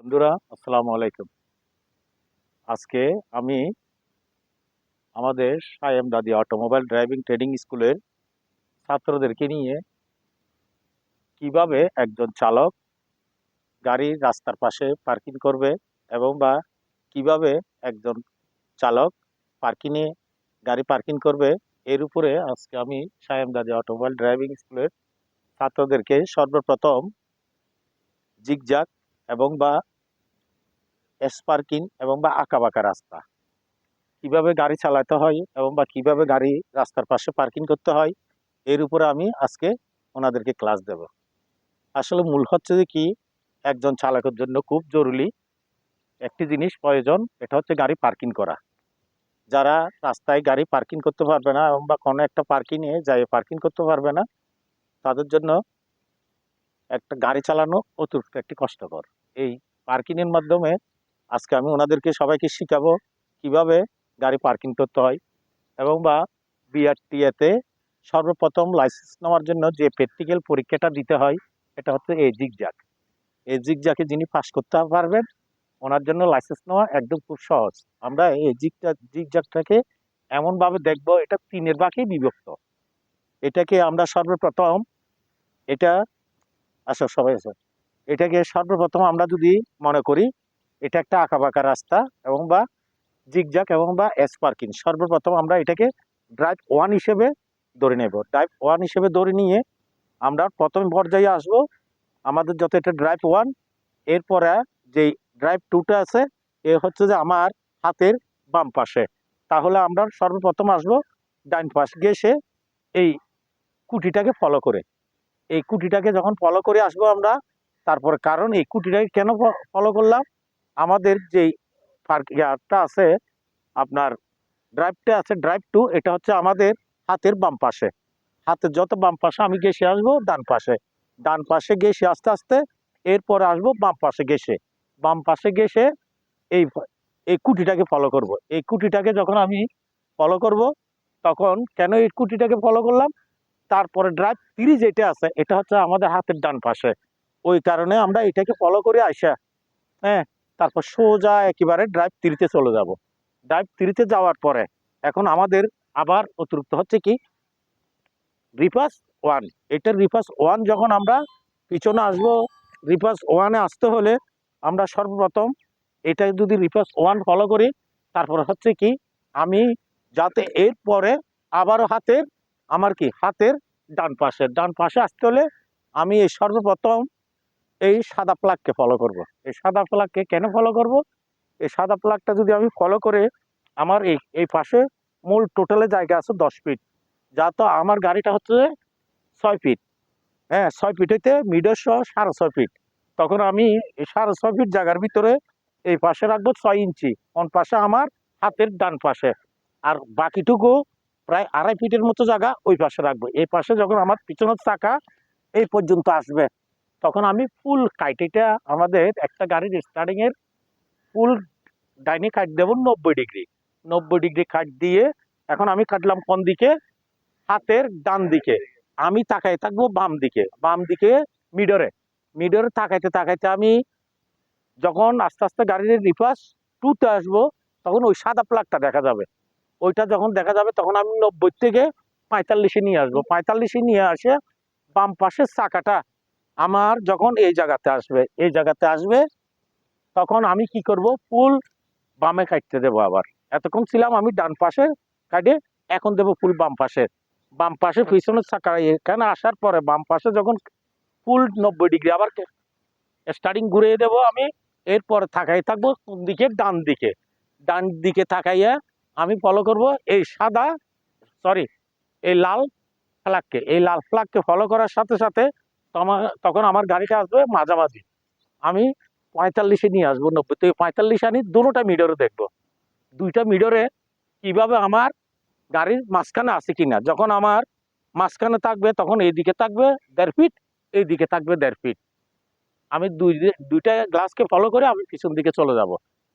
বন্ধুরা, আসসালামু আলাইকুম। আজকে আমি আমাদের সায়েম দাদি অটোমোবাইল ড্রাইভিং ট্রেনিং স্কুলের ছাত্রদেরকে নিয়ে কীভাবে একজন চালক গাড়ি রাস্তার পাশে পার্কিং করবে এবং বা কীভাবে একজন চালক পার্কিংয়ে গাড়ি পার্কিং করবে, এর উপরে আজকে আমি সায়েম দাদি অটোমোবাইল ড্রাইভিং স্কুলের ছাত্রদেরকে সর্বপ্রথম জিগজাগ এবং বা স্পার্কিং এবং বা আঁকাবাঁকা রাস্তা। কীভাবে গাড়ি চালাতে হয় এবং বা কীভাবে গাড়ি রাস্তার পাশে পার্কিং করতে হয়, এর উপরে আমি আজকে ওনাদেরকে ক্লাস দেব। আসলে মূল হচ্ছে যে কি, একজন চালকের জন্য খুব জরুরি একটি জিনিস প্রয়োজন, এটা হচ্ছে গাড়ি পার্কিং করা। যারা রাস্তায় গাড়ি পার্কিং করতে পারবে না এবং বা কোনো একটা পার্কিংয়ে যাই পার্কিং করতে পারবে না, তাদের জন্য একটা গাড়ি চালানো অতিরিক্ত একটি কষ্টকর। এই পার্কিংয়ের মাধ্যমে আজকে আমি ওনাদেরকে সবাইকে শিখাবো কীভাবে গাড়ি পার্কিং করতে হয় এবং বা বিআরটিএতে সর্বপ্রথম লাইসেন্স নেওয়ার জন্য যে প্র্যাকটিক্যাল পরীক্ষাটা দিতে হয় এটা হচ্ছে এই জিগজাক এই জিগজাকে যিনি পাস করতে পারবেন, ওনার জন্য লাইসেন্স নেওয়া একদম খুব সহজ। আমরা এই জিগটা জিগজাকটাকে এমনভাবে দেখব, এটা তিনের ভাগে বিভক্ত। এটাকে আমরা সর্বপ্রথম, এটা, আসো সবাই আসো। এটাকে সর্বপ্রথম আমরা যদি মনে করি এটা একটা আঁকাবাঁকা রাস্তা এবং বা জিগজাক এবং বা এস পার্কিং। সর্বপ্রথম আমরা এটাকে ড্রাইভ ওয়ান হিসেবে ধরে নেব। ড্রাইভ ওয়ান হিসেবে ধরে নিয়ে আমরা প্রথম পর্যায়ে আসব। আমাদের যত এটা ড্রাইভ ওয়ান এরপরে যেই ড্রাইভ টুটা আছে, এ হচ্ছে যে আমার হাতের বাম পাশে। তাহলে আমরা সর্বপ্রথম আসব ডাইন পাশ গেছে এই কুটিটাকে ফলো করে। এই কুটিটাকে যখন ফলো করে আসব আমরা, তারপরে কারণ এই কুটিটাকে কেন ফলো করলাম? আমাদের যেই পার্ক ইয়ারটা আছে, আপনার ড্রাইভটা আছে ড্রাইভ টু এটা হচ্ছে আমাদের হাতের বাম পাশে। হাতের যত বাম পাশে আমি গেসে আসব, ডান পাশে। ডান পাশে গেসে আস্তে আস্তে, এরপরে আসব বাম পাশে গেসে বাম পাশে গেসে এই এই কুটিটাকে ফলো করব। এই কুটিটাকে যখন আমি ফলো করব, তখন কেন এই কুটিটাকে ফলো করলাম? তারপরে ড্রাইভ থ্রি যেটা আছে, এটা হচ্ছে আমাদের হাতের ডান পাশে। ওই কারণে আমরা এটাকে ফলো করে আসা হ্যাঁ? তারপর সোজা একেবারে ড্রাইভ থ্রিতে চলে যাব। ড্রাইভ থ্রিতে যাওয়ার পরে এখন আমাদের আবার অতিরিক্ত হচ্ছে কি? রিপাস ওয়ান এটার রিপাস ওয়ান যখন আমরা পিছনে আসব রিপাস ওয়ানে আসতে হলে আমরা সর্বপ্রথম এটা যদি রিপাস ওয়ান ফলো করি, তারপরে হচ্ছে কি? আমি যাতে এর পরে আবারও হাতের, আমার কি? হাতের ডান পাশে ডান পাশে আসতে হলে আমি এই সর্বপ্রথম এই সাদা প্লাগকে ফলো করব। এই সাদা প্লাগকে কেন ফলো করব? এই সাদা প্লাগটা যদি আমি ফলো করে আমার এই এই পাশে মূল টোটালে জায়গা আছে দশ ফিট যা তো আমার গাড়িটা হচ্ছে ছয় ফিট হ্যাঁ ছয় ফিট হইতে মিডর সহ সাড়ে ছয় ফিট তখন আমি এই সাড়ে ছয় ফিট জায়গার ভিতরে এই পাশে রাখব ছয় ইঞ্চি। কোন পাশে? আমার হাতের ডান পাশে। আর বাকিটুকু প্রায় আড়াই ফিটের মতো জায়গা ওই পাশে রাখব। এই পাশে যখন আমার পিছনের চাকা এই পর্যন্ত আসবে। তখন আমি ফুল কাইট এটা আমাদের একটা গাড়ির স্টার্টিং এর ফুল ডাইনি কাট দেবো নব্বই ডিগ্রি নব্বই ডিগ্রি কাট দিয়ে এখন আমি কাটলাম কোন দিকে? হাতের ডান দিকে। আমি তাকাই থাকব বাম দিকে। বাম দিকে মিডরে মিডরে তাকাইতে তাকাইতে আমি যখন আস্তে আস্তে গাড়ির রিফার্স টুতে আসব, তখন ওই সাদা প্লাগটা দেখা যাবে। ওইটা যখন দেখা যাবে, তখন আমি নব্বই থেকে পঁয়তাল্লিশে নিয়ে আসব। পঁয়তাল্লিশে নিয়ে আসে বাম পাশের চাকাটা। আমার যখন এই জায়গাতে আসবে এই জায়গাতে আসবে তখন আমি কি করব? ফুল বামে কাটতে দেবো আবার। এতক্ষণ ছিলাম আমি ডান পাশে কাটে এখন দেবো ফুল বাম পাশে। বাম পাশে পিছনের চাকা এখানে আসার পরে বাম পাশে যখন ফুল নব্বই ডিগ্রি আবার স্টার্টিং ঘুরিয়ে দেবো আমি এরপরে থাকাই থাকব কোন দিকে? ডান দিকে। ডান দিকে থাকাইয়া আমি ফলো করব এই সাদা সরি এই লাল ফ্ল্যাগকে এই লাল ফ্ল্যাগকে ফলো করার সাথে সাথে তখন আমার গাড়িটা আসবে মাঝামাঝি। আমি পঁয়তাল্লিশে নিয়ে আসব, নব্বই। থেকে পঁয়তাল্লিশ আনি দুটোটা মিডরে দেখব। দুইটা মিডরে কীভাবে আমার গাড়ির মাঝখানে আছে কিনা। যখন আমার মাঝখানে থাকবে, তখন এইদিকে থাকবে, দেড় ফিট, এইদিকে থাকবে দেড় ফিট। আমি দুই দুইটা গ্লাসকে ফলো করে আমি পিছন দিকে চলে যাব।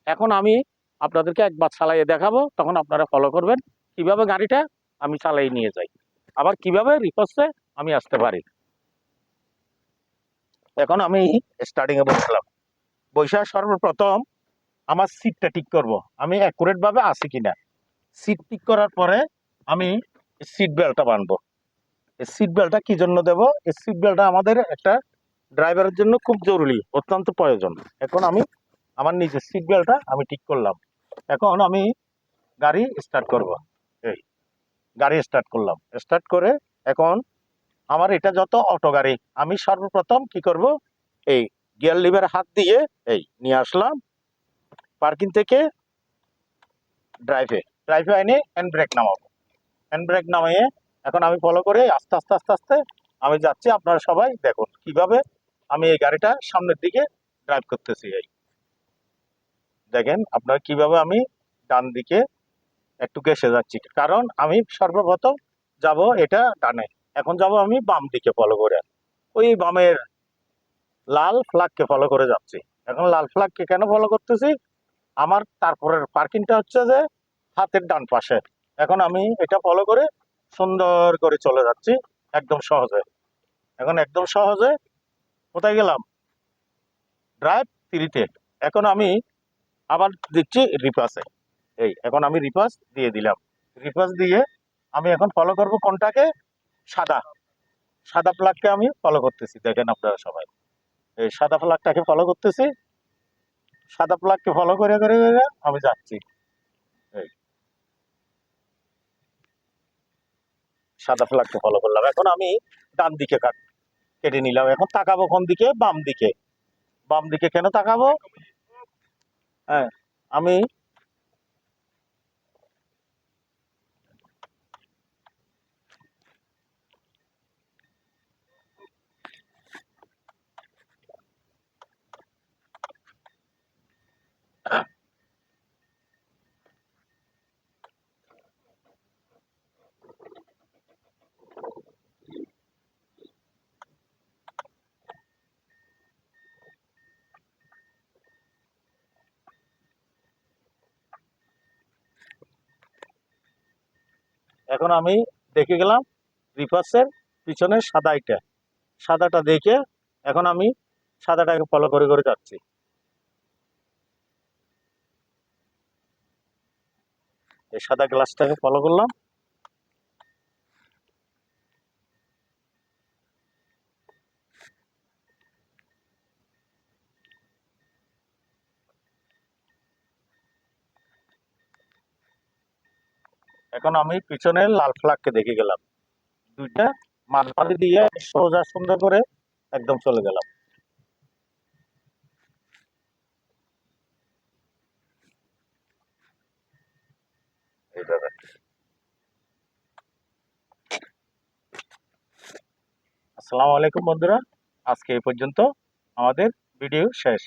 এখন আমি আপনাদেরকে একবার চালাইয়ে দেখাবো, তখন আপনারা ফলো করবেন, কীভাবে গাড়িটা আমি চালাই নিয়ে যাই। আবার কীভাবে রিকোয়েস্টে আমি আসতে পারি। এখন আমি স্টার্টিং এ বসলাম বৈশা সর্বপ্রথম আমার সিটটা ঠিক করব। আমি অ্যাকুরেট ভাবে আছি কিনা? সিট ঠিক করার পরে আমি সিট বেল্টটা বানবো। এই সিট বেল্টটা কি জন্য দেব? এই সিট বেল্টটা আমাদের একটা ড্রাইভারের জন্য খুব জরুরি, অত্যন্ত প্রয়োজন। এখন আমি আমার নিজের সিট বেল্টটা আমি ঠিক করলাম। এখন আমি গাড়ি স্টার্ট করব। এই, গাড়ি স্টার্ট করলাম। স্টার্ট করে এখন আমার এটা যত অটো গাড়ি আমি সর্বপ্রথম কি করব? এই গিয়ার লিভার হাত দিয়ে এই নিয়ে আসলাম পার্কিং থেকে ড্রাইভে। ড্রাইভে আইনে হ্যান্ড ব্রেক নামাবো। হ্যান্ড ব্রেক নামিয়ে এখন আমি ফলো করে আস্তে আস্তে আস্তে আস্তে আমি যাচ্ছি, আপনারা সবাই দেখুন কীভাবে আমি এই গাড়িটা সামনের দিকে ড্রাইভ করতেছি এই। দেখেন আপনার কীভাবে আমি ডান দিকে একটু ঘেসে যাচ্ছি, কারণ আমি সর্বপ্রথম যাব এটা ডানে। এখন যাব আমি বাম দিকে ফলো করে। ওই বামের লাল ফ্ল্যাগকে ফলো করে যাচ্ছি। এখন লাল ফ্ল্যাগকে কেন ফলো করতেছি? আমার তারপরের পার্কিংটা হচ্ছে যে হাতের ডান পাশে। এখন আমি এটা ফলো করে সুন্দর করে চলে যাচ্ছি একদম সহজে। এখন একদম সহজে কোথায় গেলাম? ড্রাইভ থ্রিতে এখন আমি আবার দিচ্ছি রিপাসে এই, এখন আমি রিপাস দিয়ে দিলাম। রিপাস দিয়ে আমি এখন ফলো করব কোনটাকে? সাদা। সাদা ফ্ল্যাগকে আমি ফলো করতেছি, দেখেন আপনারা সবাই। এই সাদা ফ্ল্যাগটাকে ফলো করতেছি। সাদা ফ্ল্যাগকে ফলো করে করে করে আমি যাচ্ছি। এই। সাদা ফ্ল্যাগকে ফলো করলাম। এখন আমি ডান দিকে কাট, কেটে নিলাম। এখন তাকাবো কোন দিকে? বাম দিকে। বাম দিকে কেন তাকাবো? হ্যাঁ আমি এখন আমি দেখে গেলাম রিফার্সের পিছনে সাদা এটা সাদাটা দেখে এখন আমি সাদাটাকে ফলো করে করে যাচ্ছি। এই সাদা গ্লাসটাকে ফলো করলাম। এখন আমি পিছনে লাল ফ্ল্যাগকে দেখে গেলাম। দুইটা মাঝমাঝি দিয়ে সোজা সুন্দর করে একদম চলে গেলাম। আসসালামু আলাইকুম বন্ধুরা। আজকে এই পর্যন্ত আমাদের ভিডিও শেষ।